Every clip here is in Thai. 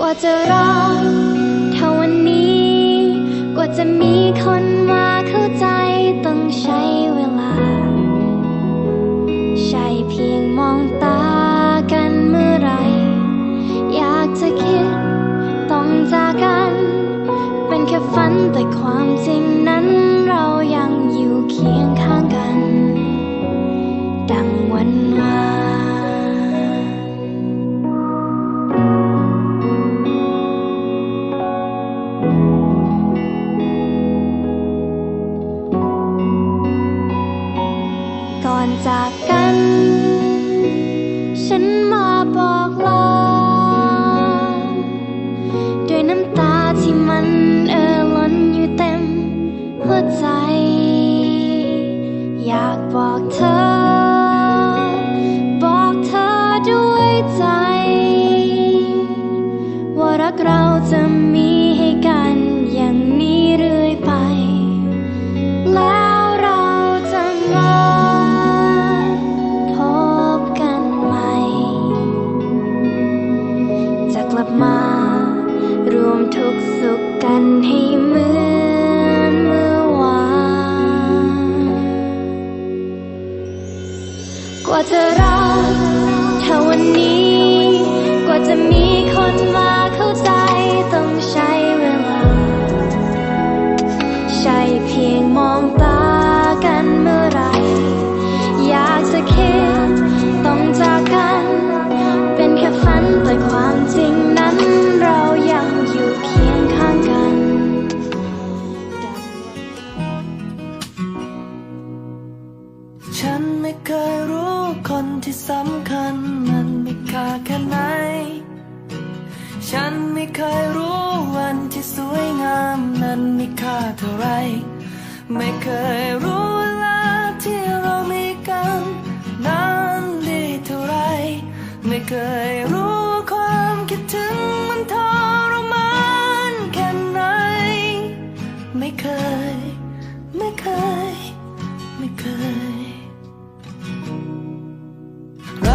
กว่าจะรอเท่าวันนี้ กว่าจะมีคนมาเข้าใจต้องใช้เวลา ใช่เพียงมองตากันเมื่อไร อยากจะคิดต้องจากกัน เป็นแค่ฝันแต่ความจริง ก่ จะรอเท่าวันนี้ กว่าจะมีคนมาเข้าใจต้องใช้ ฉันไม่เคยรู้คนที่สำคัญมันมีค่าแค่ไหน ฉันไม่เคยรู้วันที่สวยงามนั้นมีค่าเท่าไร ไม่เคยรู้เวลาที่เรามีกันนั้นดีเท่าไร ไม่เคยรู้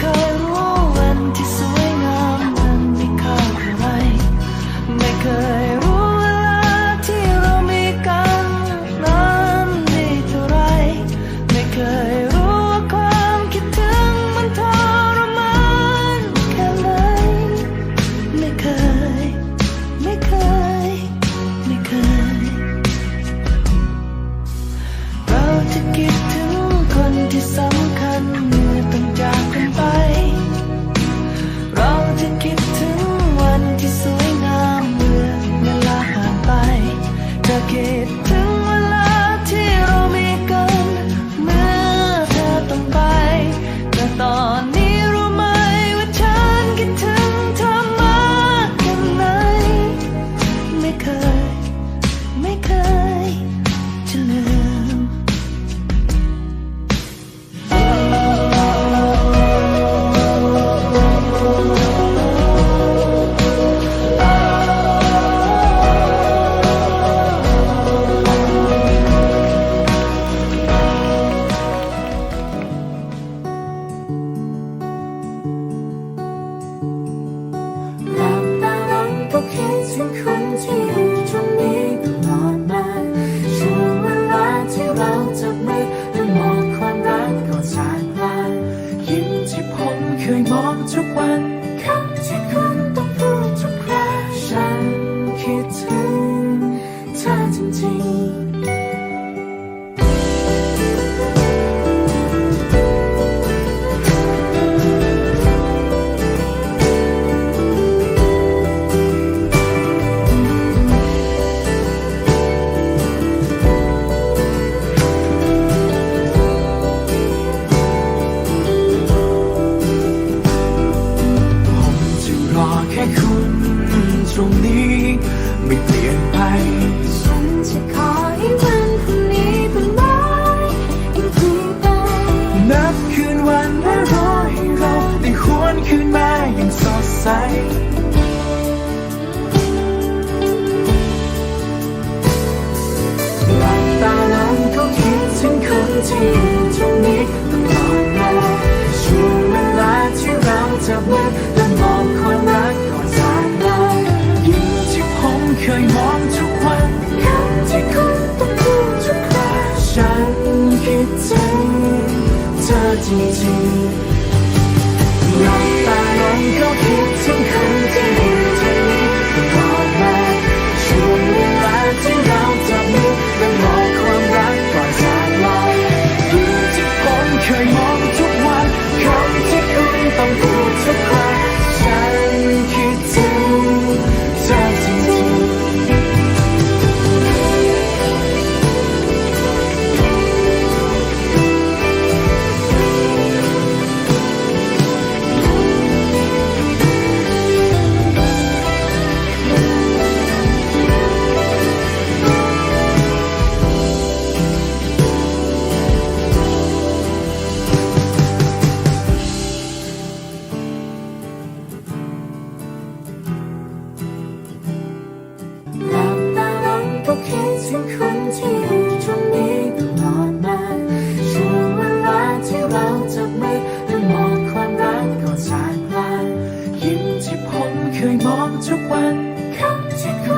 ฉัน つ。静静，那งหลับต มองทุกวันคำที่คุณ